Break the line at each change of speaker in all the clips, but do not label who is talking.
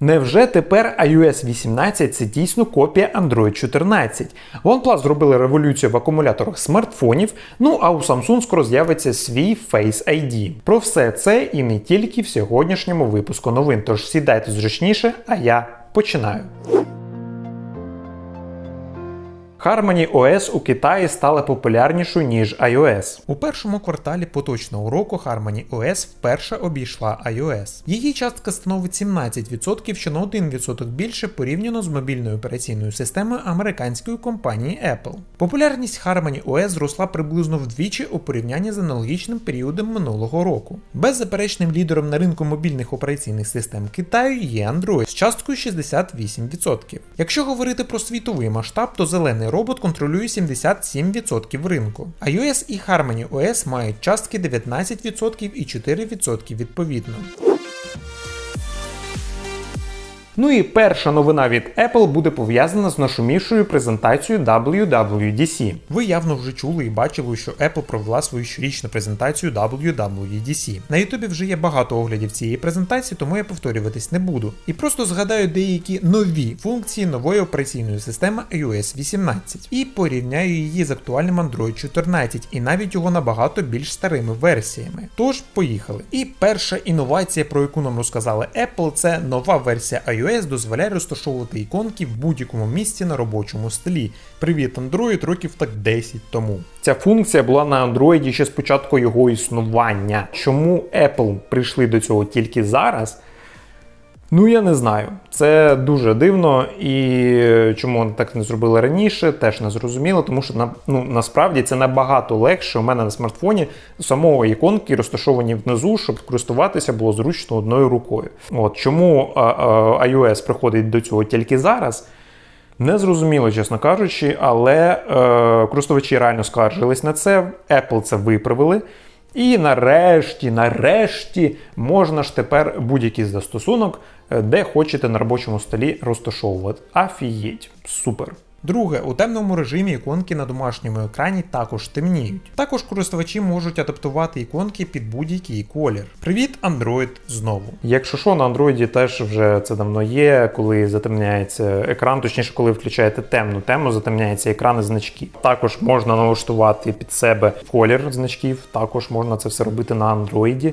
Невже тепер iOS 18 це дійсно копія Android 14? OnePlus зробили революцію в акумуляторах смартфонів, ну а у Samsung скоро з'явиться свій Face ID. Про все це і не тільки в сьогоднішньому випуску новин. Тож сідайте зручніше, а я починаю. Harmony OS у Китаї стала популярнішою, ніж iOS. У першому кварталі поточного року Harmony OS вперше обійшла iOS. Її частка становить 17%, що на 1% більше порівняно з мобільною операційною системою американської компанії Apple. Популярність Harmony OS зросла приблизно вдвічі у порівнянні з аналогічним періодом минулого року. Беззаперечним лідером на ринку мобільних операційних систем Китаю є Android з часткою 68%. Якщо говорити про світовий масштаб, то зелений робот контролює 77% ринку. iOS і Harmony OS мають частки 19% і 4% відповідно. Ну і перша новина від Apple буде пов'язана з нашумівшою презентацією WWDC. Ви явно вже чули і бачили, що Apple провела свою щорічну презентацію WWDC. На Ютубі вже є багато оглядів цієї презентації, тому я повторюватись не буду. І просто згадаю деякі нові функції нової операційної системи iOS 18 і порівняю її з актуальним Android 14 і навіть його набагато більш старими версіями. Тож, поїхали. І перша інновація, про яку нам розказали Apple, це нова версія iOS iOS дозволяє розташовувати іконки в будь-якому місці на робочому столі. Привіт, Android років так 10 тому. Ця функція була на Android ще з початку його існування. Чому Apple прийшли до цього тільки зараз? Ну, я не знаю. Це дуже дивно, і чому вони так не зробили раніше, теж не зрозуміло, тому що на, ну, насправді це набагато легше. У мене на смартфоні самого іконки розташовані внизу, щоб користуватися було зручно одною рукою. От Чому iOS приходить до цього тільки зараз? Не зрозуміло, чесно кажучи, але е, користувачі реально скаржились на це. Apple це виправили. І нарешті, нарешті, можна ж тепер будь-який застосунок, де хочете на робочому столі розташовувати. Афієть, супер. Друге, у темному режимі іконки на домашньому екрані також темніють. Також користувачі можуть адаптувати іконки під будь-який колір. Привіт, Android знову. Якщо що, на Android теж вже це давно є, коли затемняється екран, точніше, коли включаєте темну тему, затемняється екран і значки. Також можна налаштувати під себе колір значків, також можна це все робити на Android.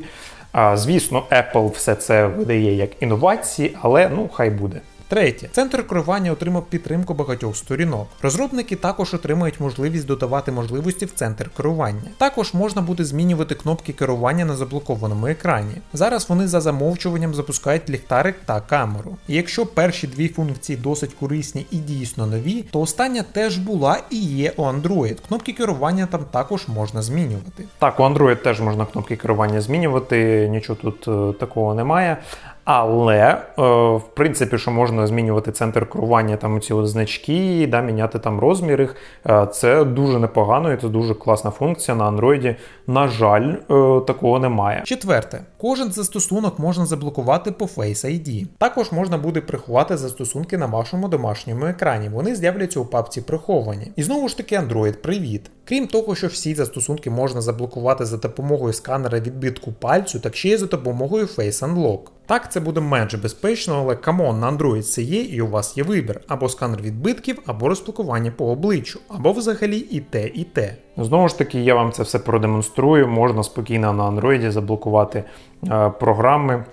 Звісно, Apple все це видає як інновації, але ну хай буде. Третє, центр керування отримав підтримку багатьох сторінок. Розробники також отримають можливість додавати можливості в центр керування. Також можна буде змінювати кнопки керування на заблокованому екрані. Зараз вони за замовчуванням запускають ліхтарик та камеру. І якщо перші дві функції досить корисні і дійсно нові, то остання теж була і є у Android. Кнопки керування там також можна змінювати. Так, у Android теж можна кнопки керування змінювати, нічого тут е, такого немає. Але, е, в принципі, що можна змінювати центр керування, там ці значки, да, міняти там розміри, е, це дуже непогано і це дуже класна функція на Android. На жаль, е, такого немає. Четверте, кожен застосунок можна заблокувати по Face ID. Також можна буде приховати застосунки на вашому домашньому екрані. Вони з'являться у папці приховані. І знову ж таки, Android, привіт. Крім того, що всі застосунки можна заблокувати за допомогою сканера відбитку пальцю, так ще й за допомогою Face Unlock. Так, це буде менш безпечно, але камон, на Android це є, і у вас є вибір: або сканер відбитків, або розблокування по обличчю, або взагалі і те, і те. Знову ж таки, я вам це все продемонструю. Можна спокійно на Android заблокувати е, програми.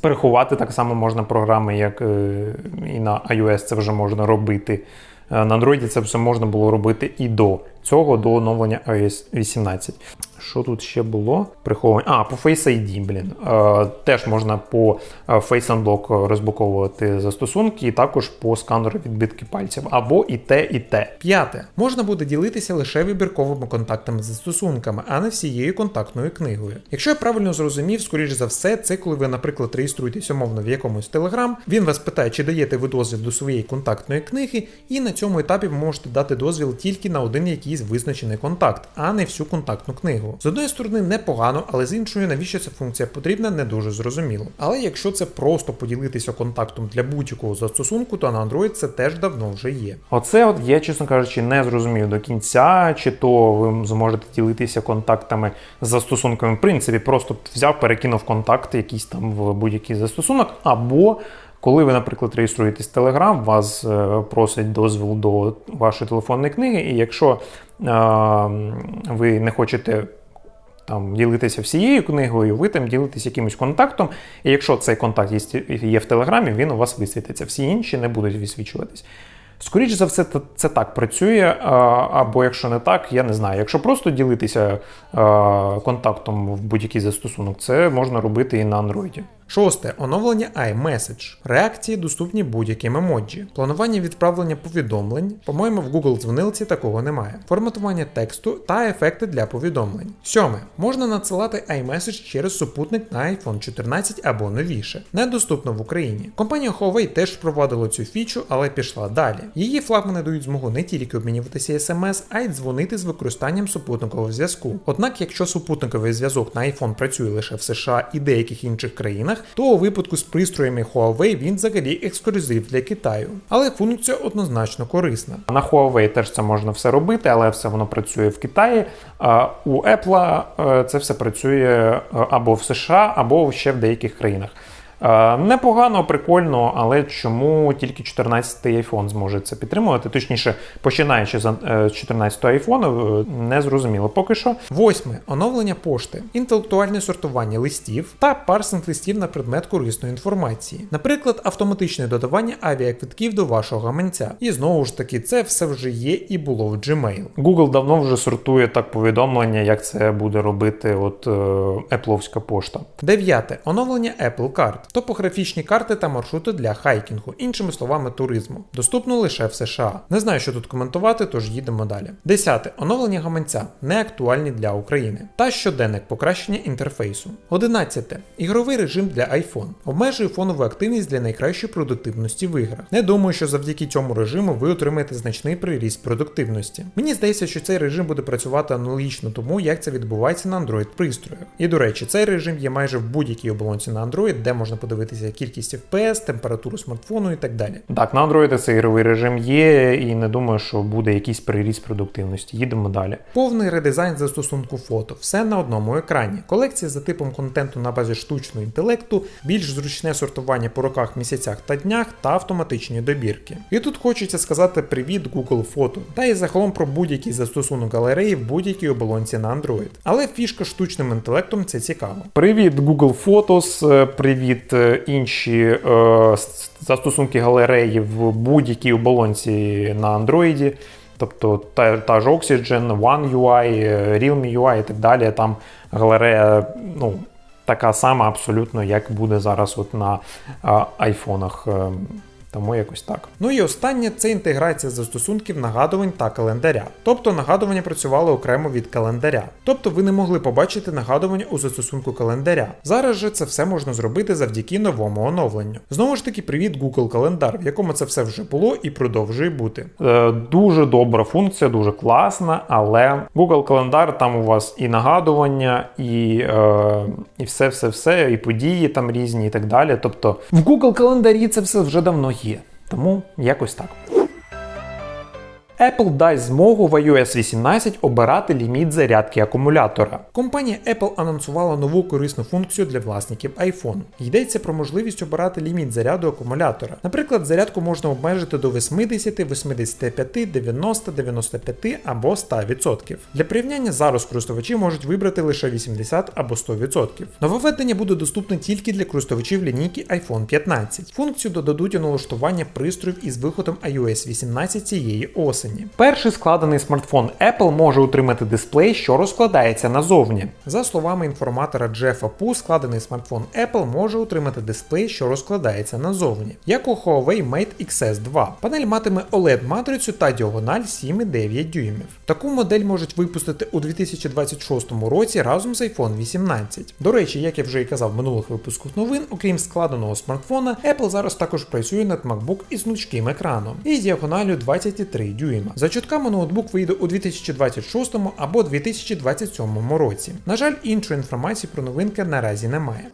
Переховати так само можна програми, як е, і на iOS це вже можна робити. Е, на Android це все можна було робити і до цього, до оновлення iOS 18. Що тут ще було? Приховування. А, по Face ID, блін. Е, теж можна по Face Unlock розблоковувати застосунки, і також по сканеру відбитки пальців. Або і те, і те. П'яте. Можна буде ділитися лише вибірковими контактами з застосунками, а не всією контактною книгою. Якщо я правильно зрозумів, скоріш за все, це коли ви, наприклад, реєструєтесь умовно в якомусь Telegram, він вас питає, чи даєте ви дозвіл до своєї контактної книги, і на цьому етапі ви можете дати дозвіл тільки на один якийсь визначений контакт, а не всю контактну книгу. З одної сторони непогано, але з іншої, навіщо ця функція потрібна, не дуже зрозуміло. Але якщо це просто поділитися контактом для будь-якого застосунку, то на Android це теж давно вже є. Оце от я, чесно кажучи, не зрозумів до кінця, чи то ви зможете ділитися контактами з застосунками. В принципі, просто взяв, перекинув контакти якийсь там в будь-який застосунок, або Коли ви, наприклад, реєструєтесь в Telegram, вас е, просить дозвіл до вашої телефонної книги, і якщо е, ви не хочете там ділитися всією книгою, ви там ділитесь якимось контактом, і якщо цей контакт є, є в Телеграмі, він у вас висвітиться. Всі інші не будуть висвічуватись. Скоріше за все, це- так працює, або якщо не так, я не знаю. Якщо просто ділитися контактом в будь-який застосунок, це можна робити і на Android. Шосте оновлення iMessage. Реакції доступні будь-яким емоджі. Планування відправлення повідомлень. По-моєму, в Google дзвонилці такого немає. Форматування тексту та ефекти для повідомлень. Сьоме. Можна надсилати iMessage через супутник на iPhone 14 або новіше. Недоступно в Україні. Компанія Huawei теж впровадила цю фічу, але пішла далі. Її флагмани дають змогу не тільки обмінюватися SMS, а й дзвонити з використанням супутникового зв'язку. Однак, якщо супутниковий зв'язок на iPhone працює лише в США і деяких інших країнах, то у випадку з пристроями Huawei він взагалі ексклюзив для Китаю. Але функція однозначно корисна. На Huawei теж це можна все робити, але все воно працює в Китаї. А у Apple е, це все працює е, або в США, або ще в деяких країнах. Е, Непогано, прикольно, але чому тільки 14-й iPhone зможе це підтримувати? Точніше, починаючи з е, 14-го iPhone, е, не зрозуміло поки що. Восьме оновлення пошти, інтелектуальне сортування листів та парсинг листів на предмет корисної інформації. Наприклад, автоматичне додавання авіаквитків до вашого гаманця. І знову ж таки, це все вже є і було в Gmail. Google давно вже сортує так повідомлення, як це буде робити от е, Apple'овська пошта. Дев'яте оновлення Apple Card, топографічні карти та маршрути для хайкінгу, іншими словами, туризму. Доступно лише в США. Не знаю, що тут коментувати, тож їдемо далі. Десяте оновлення гаманця не актуальні для України. Та щоденник покращення інтерфейсу. Одинадцяте ігровий режим для iPhone. Обмежує фонову активність для найкращої продуктивності в іграх. Не думаю, що завдяки цьому режиму ви отримаєте значний приріст продуктивності. Мені здається, що цей режим буде працювати аналогічно тому, як це відбувається на Android пристроях. І до речі, цей режим є майже в будь-якій оболонці на Android, де можна подивитися кількість FPS, температуру смартфону і так далі. Так, на Android цей ігровий режим є, і не думаю, що буде якийсь приріст продуктивності. Їдемо далі. Повний редизайн застосунку фото, все на одному екрані. Колекція за типом контенту на базі штучного інтелекту, більш зручне сортування по роках, місяцях та днях та автоматичні добірки. І тут хочеться сказати привіт Google Фото, та і загалом про будь-який застосунок галереї в будь-якій оболонці на Android. Але фішка штучним інтелектом це цікаво. Привіт, Google Photos, привіт е, інші е, застосунки галереї в будь-якій оболонці на Android. Тобто та, та ж Oxygen, One UI, е, Realme UI і так далі. Там галерея, ну. Така сама абсолютно, як буде зараз от на айфонах. Тому якось так. Ну і останнє це інтеграція застосунків нагадувань та календаря. Тобто нагадування працювали окремо від календаря. Тобто ви не могли побачити нагадування у застосунку календаря. Зараз же це все можна зробити завдяки новому оновленню. Знову ж таки, привіт Google Календар, в якому це все вже було і продовжує бути. Е, дуже добра функція, дуже класна, але Google Календар там у вас і нагадування, і, е, і все, все, все, і події там різні, і так далі. Тобто в Google календарі це все вже давно є. Тому якось так. Apple дасть змогу в iOS 18 обирати ліміт зарядки акумулятора. Компанія Apple анонсувала нову корисну функцію для власників iPhone. Йдеться про можливість обирати ліміт заряду акумулятора. Наприклад, зарядку можна обмежити до 80, 85, 90, 95 або 100%. Для порівняння зараз користувачі можуть вибрати лише 80 або 100%. Нововведення буде доступне тільки для користувачів лінійки iPhone 15. Функцію додадуть у налаштування пристроїв із виходом iOS 18 цієї осені. Перший складений смартфон Apple може утримати дисплей, що розкладається назовні. За словами інформатора Джефа Пу, складений смартфон Apple може утримати дисплей, що розкладається назовні, як у Huawei Mate XS2. Панель матиме OLED-матрицю та діагональ 7,9 дюймів. Таку модель можуть випустити у 2026 році разом з iPhone 18. До речі, як я вже і казав в минулих випусках новин, окрім складеного смартфона, Apple зараз також працює над MacBook із гнучким екраном і з діагоналю 23 дюйма. За чутками ноутбук вийде у 2026 або 2027 році. На жаль, іншої інформації про новинки наразі немає.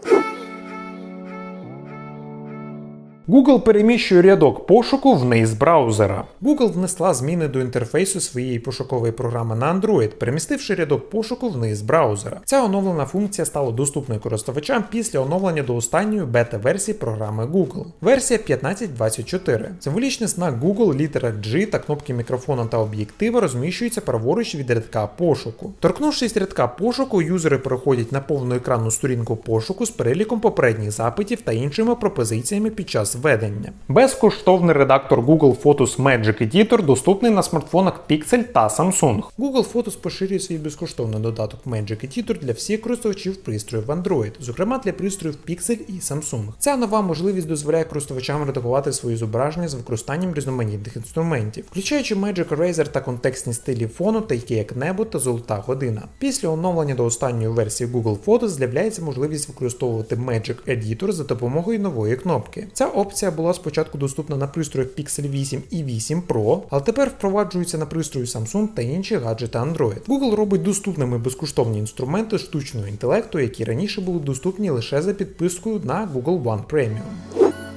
Google переміщує рядок пошуку вниз браузера. Google внесла зміни до інтерфейсу своєї пошукової програми на Android, перемістивши рядок пошуку вниз браузера. Ця оновлена функція стала доступною користувачам після оновлення до останньої бета-версії програми Google. Версія 15.24. Символічний знак Google, літера G та кнопки мікрофона та об'єктива розміщуються праворуч від рядка пошуку. Торкнувшись рядка пошуку, юзери переходять на повноекранну сторінку пошуку з переліком попередніх запитів та іншими пропозиціями під час введення. Безкоштовний редактор Google Photos Magic Editor доступний на смартфонах Pixel та Samsung. Google Photos поширює свій безкоштовний додаток Magic Editor для всіх користувачів пристроїв Android, зокрема для пристроїв Pixel і Samsung. Ця нова можливість дозволяє користувачам редагувати свої зображення з використанням різноманітних інструментів, включаючи Magic Eraser та контекстні стилі фону, такі як небо та золота година. Після оновлення до останньої версії Google Photos з'являється можливість використовувати Magic Editor за допомогою нової кнопки. Ця опція була спочатку доступна на пристроях Pixel 8 і 8 Pro, але тепер впроваджується на пристрої Samsung та інші гаджети Android. Google робить доступними безкоштовні інструменти штучного інтелекту, які раніше були доступні лише за підпискою на Google One Premium.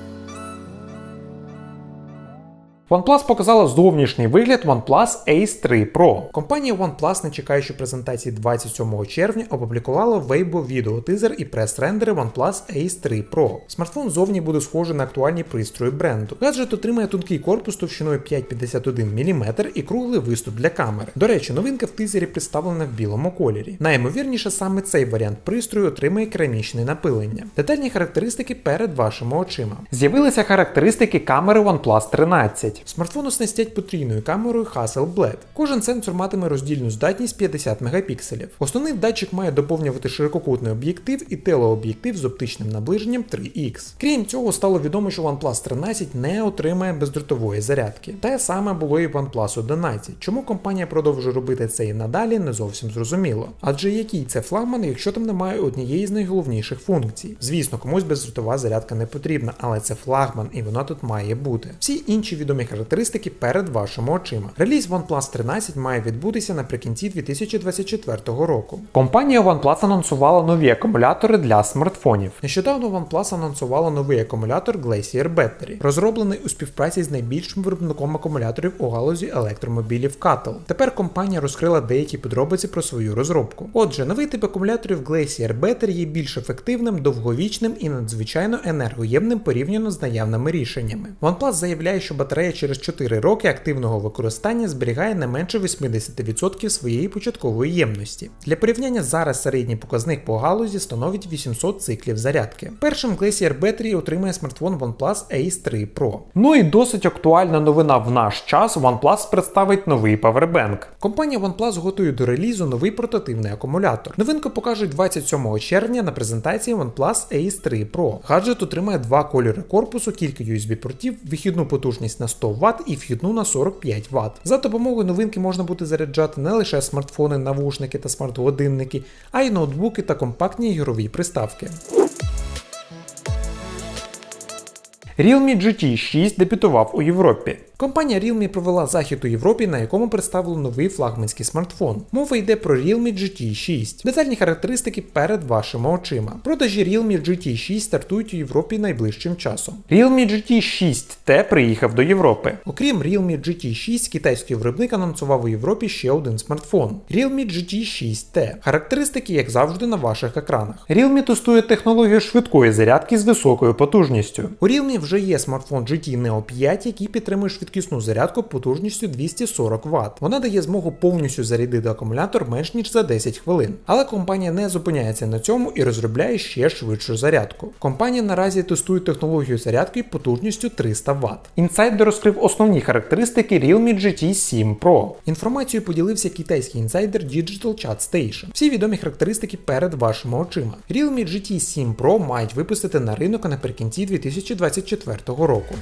OnePlus показала зовнішній вигляд OnePlus Ace 3 Pro. Компанія OnePlus, не чекаючи презентації 27 червня, опублікувала Weibo відеотизер і прес-рендери OnePlus Ace 3 Pro. Смартфон зовні буде схожий на актуальні пристрої бренду. Гаджет отримає тонкий корпус товщиною 5,51 мм і круглий виступ для камери. До речі, новинка в тизері представлена в білому кольорі. Найімовірніше, саме цей варіант пристрою отримає керамічне напилення. Детальні характеристики перед вашими очима. З'явилися характеристики камери OnePlus 13. Смартфон оснастять потрійною камерою Hasselblad. Кожен сенсор матиме роздільну здатність 50 мегапікселів. Основний датчик має доповнювати ширококутний об'єктив і телеоб'єктив з оптичним наближенням 3X. Крім цього, стало відомо, що OnePlus 13 не отримає бездротової зарядки. Те саме було і в OnePlus 11. Чому компанія продовжує робити це і надалі, не зовсім зрозуміло. Адже який це флагман, якщо там немає однієї з найголовніших функцій. Звісно, комусь бездротова зарядка не потрібна, але це флагман і вона тут має бути. Всі інші відомі характеристики перед вашими очима. Реліз OnePlus 13 має відбутися наприкінці 2024 року. Компанія OnePlus анонсувала нові акумулятори для смартфонів. Нещодавно OnePlus анонсувала новий акумулятор Glacier Battery, розроблений у співпраці з найбільшим виробником акумуляторів у галузі електромобілів Cattle. Тепер компанія розкрила деякі подробиці про свою розробку. Отже, новий тип акумуляторів Glacier Battery є більш ефективним, довговічним і надзвичайно енергоємним порівняно з наявними рішеннями. OnePlus заявляє, що батарея через 4 роки активного використання зберігає не менше 80% своєї початкової ємності. Для порівняння зараз середній показник по галузі становить 800 циклів зарядки. Першим Glacier Battery отримає смартфон OnePlus Ace 3 Pro. Ну і досить актуальна новина в наш час. OnePlus представить новий Powerbank. Компанія OnePlus готує до релізу новий портативний акумулятор. Новинку покажуть 27 червня на презентації OnePlus Ace 3 Pro. Гаджет отримає два кольори корпусу, кілька USB-портів, вихідну потужність на 100 Вт і вхідну на 45 Вт. За допомогою новинки можна буде заряджати не лише смартфони, навушники та смарт-годинники, а й ноутбуки та компактні ігрові приставки. Realme GT 6 дебютував у Європі. Компанія Realme провела захід у Європі, на якому представили новий флагманський смартфон. Мова йде про Realme GT 6. Детальні характеристики перед вашими очима. Продажі Realme GT 6 стартують у Європі найближчим часом. Realme GT 6T приїхав до Європи. Окрім Realme GT 6, китайський виробник анонсував у Європі ще один смартфон Realme GT 6T. Характеристики, як завжди, на ваших екранах. Realme тестує технологію швидкої зарядки з високою потужністю. У Realme вже є смартфон GT Neo 5, який підтримує швидкісну зарядку потужністю 240 Вт. Вона дає змогу повністю зарядити акумулятор менш ніж за 10 хвилин. Але компанія не зупиняється на цьому і розробляє ще швидшу зарядку. Компанія наразі тестує технологію зарядки потужністю 300 Вт. Інсайдер розкрив основні характеристики Realme GT 7 Pro. Інформацією поділився китайський інсайдер Digital Chat Station. Всі відомі характеристики перед вашими очима. Realme GT 7 Pro мають випустити на ринок наприкінці 2024 року.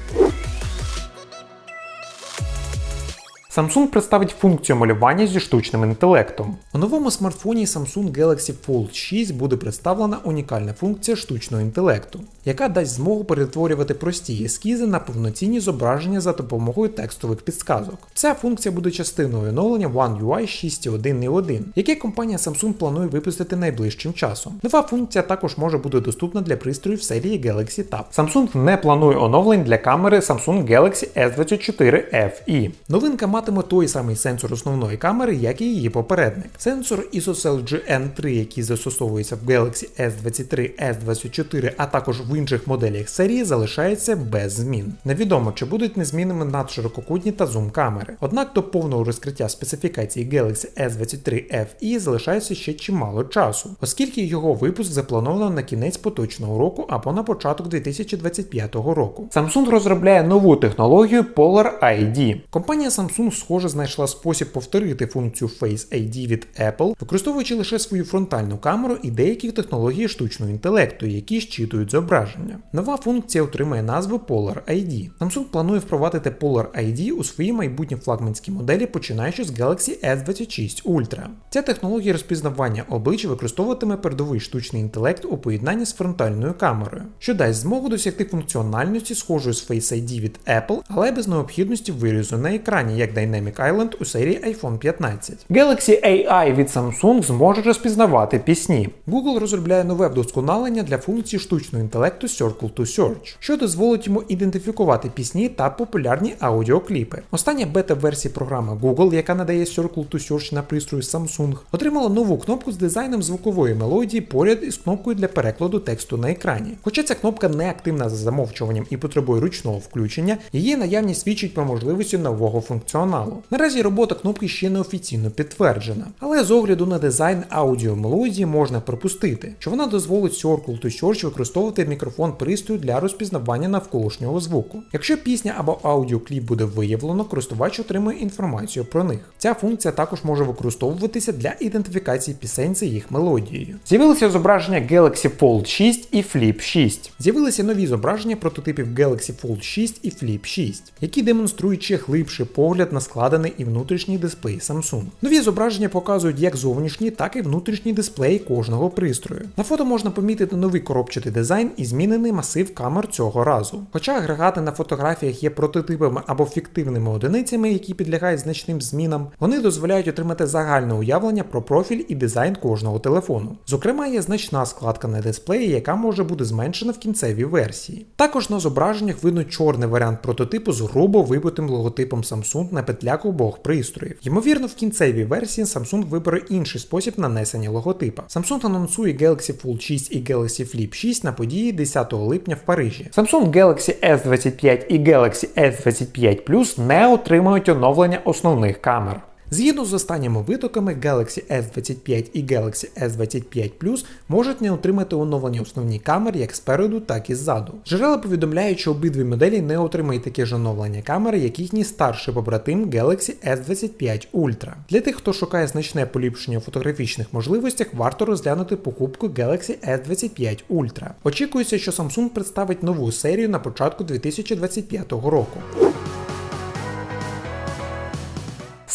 Samsung представить функцію малювання зі штучним інтелектом. У новому смартфоні Samsung Galaxy Fold 6 буде представлена унікальна функція штучного інтелекту, яка дасть змогу перетворювати прості ескізи на повноцінні зображення за допомогою текстових підсказок. Ця функція буде частиною оновлення One UI 6.1.1, яке компанія Samsung планує випустити найближчим часом. Нова функція також може бути доступна для пристроїв серії Galaxy Tab. Samsung не планує оновлень для камери Samsung Galaxy S24 FE. Новинка матиме той самий сенсор основної камери, як і її попередник. Сенсор ISOCELL GN3, який застосовується в Galaxy S23, S24, а також в інших моделях серії, залишається без змін. Невідомо, чи будуть незмінними надширококутні та зум камери. Однак до повного розкриття специфікації Galaxy S23 FE залишається ще чимало часу, оскільки його випуск заплановано на кінець поточного року або на початок 2025 року. Samsung розробляє нову технологію Polar ID. Компанія Samsung, схоже, знайшла спосіб повторити функцію Face ID від Apple, використовуючи лише свою фронтальну камеру і деякі технології штучного інтелекту, які щитують зображення. Нова функція отримає назву Polar ID. Samsung планує впровадити Polar ID у свої майбутні флагманські моделі, починаючи з Galaxy S26 Ultra. Ця технологія розпізнавання облич використовуватиме передовий штучний інтелект у поєднанні з фронтальною камерою, що дасть змогу досягти функціональності, схожої з Face ID від Apple, але без необхідності вирізу на екрані, як Dynamic Island у серії iPhone 15. Galaxy AI від Samsung зможе розпізнавати пісні. Google розробляє нове вдосконалення для функції штучного інтелекту Circle to Search, що дозволить йому ідентифікувати пісні та популярні аудіокліпи. Остання бета-версія програми Google, яка надає Circle to Search на пристрої Samsung, отримала нову кнопку з дизайном звукової мелодії поряд із кнопкою для перекладу тексту на екрані. Хоча ця кнопка не активна за замовчуванням і потребує ручного включення, її наявність свідчить про можливості нового функціоналу. Наразі робота кнопки ще не офіційно підтверджена, але з огляду на дизайн аудіомелодії можна припустити, що вона дозволить Circle to Search використовувати мікрофон пристрою для розпізнавання навколишнього звуку. Якщо пісня або аудіокліп буде виявлено, користувач отримує інформацію про них. Ця функція також може використовуватися для ідентифікації пісень за їх мелодією. З'явилися зображення Galaxy Fold 6 і Flip 6. З'явилися нові зображення прототипів Galaxy Fold 6 і Flip 6, які демонструють ще глибший погляд на складений і внутрішній дисплей Samsung. Нові зображення показують як зовнішні, так і внутрішні дисплеї кожного пристрою. На фото можна помітити новий коробчатий дизайн і змінений масив камер цього разу. Хоча агрегати на фотографіях є прототипами або фіктивними одиницями, які підлягають значним змінам, вони дозволяють отримати загальне уявлення про профіль і дизайн кожного телефону. Зокрема, є значна складка на дисплеї, яка може бути зменшена в кінцевій версії. Також на зображеннях видно чорний варіант прототипу з грубо вибитим логотипом Samsung на петлях обох пристроїв. Ймовірно, в кінцевій версії Samsung вибере інший спосіб нанесення логотипа. Samsung анонсує Galaxy Fold 6 і Galaxy Flip 6 на події 10 липня в Парижі. Samsung Galaxy S25 і Galaxy S25 Plus не отримають оновлення основних камер. Згідно з останніми витоками, Galaxy S25 і Galaxy S25 Plus можуть не отримати оновлені основні камери як спереду, так і ззаду. Джерела повідомляють, що обидві моделі не отримають таке ж оновлення камери, як їхній старший побратим Galaxy S25 Ultra. Для тих, хто шукає значне поліпшення у фотографічних можливостях, варто розглянути покупку Galaxy S25 Ultra. Очікується, що Samsung представить нову серію на початку 2025 року.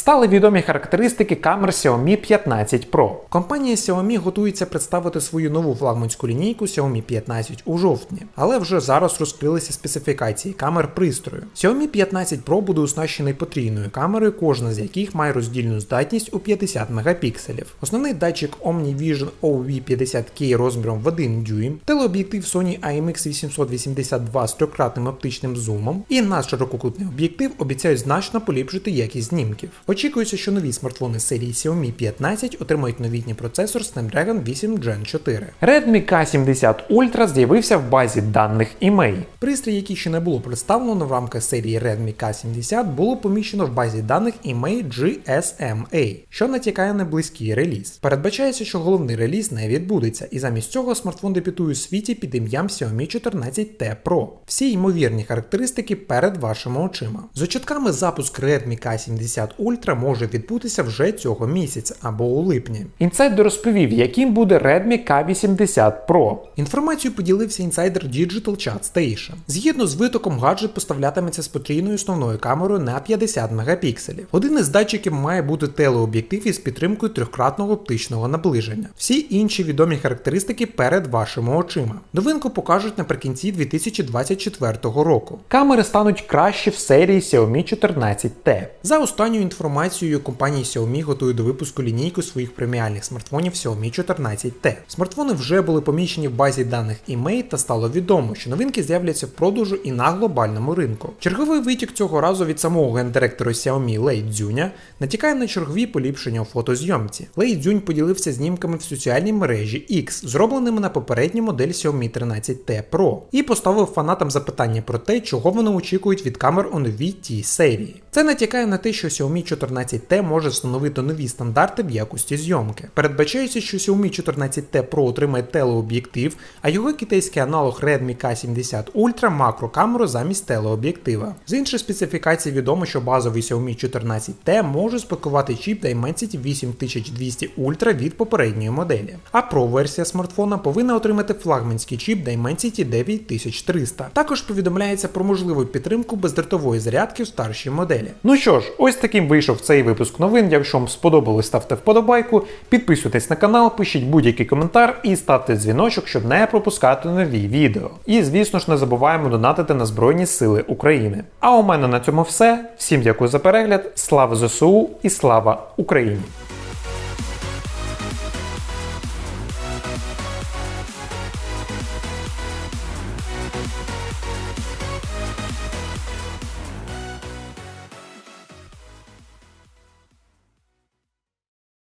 Стали відомі характеристики камер Xiaomi 15 Pro. Компанія Xiaomi готується представити свою нову флагманську лінійку Xiaomi 15 у жовтні, але вже зараз розкрилися специфікації камер пристрою. Xiaomi 15 Pro буде оснащений потрійною камерою, кожна з яких має роздільну здатність у 50 мегапікселів. Основний датчик OmniVision OV50K розміром в 1 дюйм, телеоб'єктив Sony IMX 882 з трьохкратним оптичним зумом і надширококутний об'єктив обіцяють значно поліпшити якість знімків. Очікується, що нові смартфони серії Xiaomi 15 отримають новітній процесор Snapdragon 8 Gen 4. Redmi K70 Ultra з'явився в базі даних email. Пристрій, який ще не було представлено в рамках серії Redmi K70, було поміщено в базі даних email GSMA, що натякає на близький реліз. Передбачається, що головний реліз не відбудеться, і замість цього смартфон дебютує у світі під ім'ям Xiaomi 14T Pro. Всі ймовірні характеристики перед вашими очима. З очатками запуск Redmi K70 Ultra Ultra може відбутися вже цього місяця або у липні. Інсайдер розповів, яким буде Redmi K80 Pro. Інформацію поділився інсайдер Digital Chat Station. Згідно з витоком, гаджет поставлятиметься з потрійною основною камерою на 50 мегапікселів. Один із датчиків має бути телеоб'єктив із підтримкою трьохкратного оптичного наближення. Всі інші відомі характеристики перед вашими очима. Новинку покажуть наприкінці 2024 року. Камери стануть кращі в серії Xiaomi 14T. За останньою інформацією, компанія Xiaomi готує до випуску лінійку своїх преміальних смартфонів Xiaomi 14T. Смартфони вже були помічені в базі даних eMate та стало відомо, що новинки з'являться в продажу і на глобальному ринку. Черговий витік цього разу від самого гендиректора Xiaomi Лей Цзюня натякає на чергові поліпшення у фотозйомці. Лей Цзюнь поділився знімками в соціальній мережі X, зробленими на попередню модель Xiaomi 13T Pro, і поставив фанатам запитання про те, чого вони очікують від камер у новій тій серії. Це натякає на те, що Xiaomi 14T може встановити нові стандарти в якості зйомки. Передбачається, що Xiaomi 14T Pro отримає телеоб'єктив, а його китайський аналог Redmi K70 Ultra макрокамеру замість телеоб'єктива. З інших специфікацій відомо, що базовий Xiaomi 14T може спакувати чіп Dimensity 8200 Ultra від попередньої моделі. А Pro версія смартфона повинна отримати флагманський чіп Dimensity 9300. Також повідомляється про можливу підтримку бездротової зарядки в старшій моделі. Ну що ж, ось таким вийшов цей випуск новин. Якщо вам сподобалось, ставте вподобайку, підписуйтесь на канал, пишіть будь-який коментар і ставте дзвіночок, щоб не пропускати нові відео. І звісно ж не забуваємо донатити на Збройні Сили України. А у мене на цьому все. Всім дякую за перегляд. Слава ЗСУ і слава Україні!